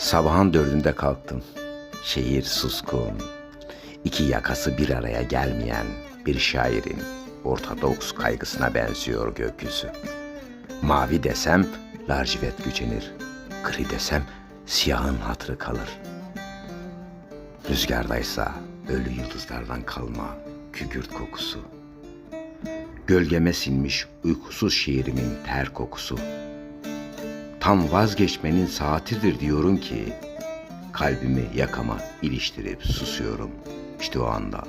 Sabahın dördünde kalktım. Şehir suskun. İki yakası bir araya gelmeyen bir şairin ortodoks kaygısına benziyor gökyüzü. Mavi desem lacivert gücenir. Gri desem siyahın hatırı kalır. Rüzgardaysa ölü yıldızlardan kalma kükürt kokusu. Gölgeme sinmiş uykusuz şiirimin ter kokusu. Tam vazgeçmenin saatidir diyorum ki kalbimi yakama iliştirip susuyorum. İşte o anda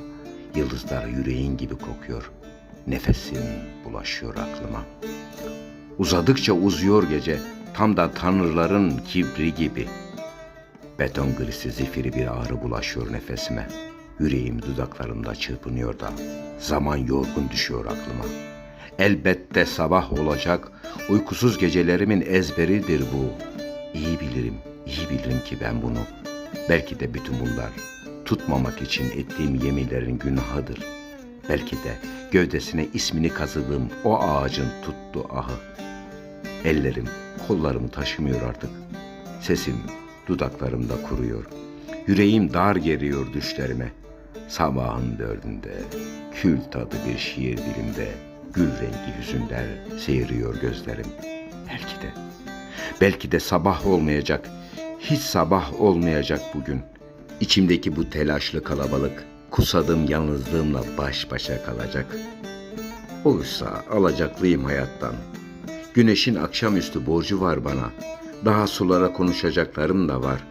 yıldızlar yüreğin gibi kokuyor. Nefesin bulaşıyor aklıma. Uzadıkça uzuyor gece tam da tanrıların kibri gibi. Beton grisi zifiri bir ağrı bulaşıyor nefesime. Yüreğim dudaklarımda çırpınıyor da zaman yorgun düşüyor aklıma. Elbette sabah olacak, uykusuz gecelerimin ezberidir bu. İyi bilirim, iyi bilirim ki ben bunu. Belki de bütün bunlar tutmamak için ettiğim yeminlerin günahıdır. Belki de gövdesine ismini kazıdığım o ağacın tuttu ahı. Ellerim, kollarımı taşımıyor artık. Sesim dudaklarımda kuruyor. Yüreğim dar geriyor düşlerime. Sabahın dördünde kül tadı bir şiir dilimde gül rengi hüzünler seyiriyor gözlerim. Belki de, belki de sabah olmayacak, hiç sabah olmayacak bugün. İçimdeki bu telaşlı kalabalık kusadığım yalnızlığımla baş başa kalacak. Oysa alacaklıyım hayattan. Güneşin akşamüstü borcu var bana. Daha sulara konuşacaklarım da var.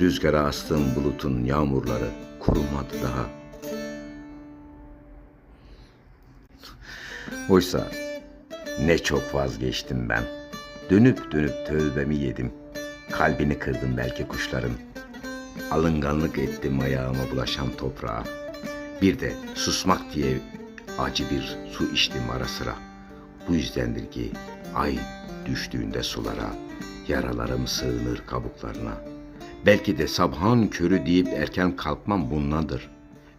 Rüzgara astığım bulutun yağmurları kurumadı daha. Oysa ne çok vazgeçtim ben. Dönüp dönüp tövbemi yedim. Kalbini kırdım belki kuşların. Alınganlık ettim ayağıma bulaşan toprağa. Bir de susmak diye acı bir su içtim ara sıra. Bu yüzdendir ki ay düştüğünde sulara, yaralarım sığınır kabuklarına. Belki de sabahın körü deyip erken kalkmam bundandır.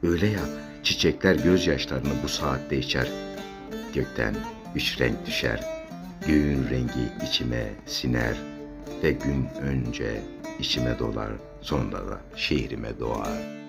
Öyle ya çiçekler gözyaşlarını bu saatte içer. Gökten üç renk düşer. Göğün rengi içime siner ve gün önce içime dolar sonra da şehrime doğar.''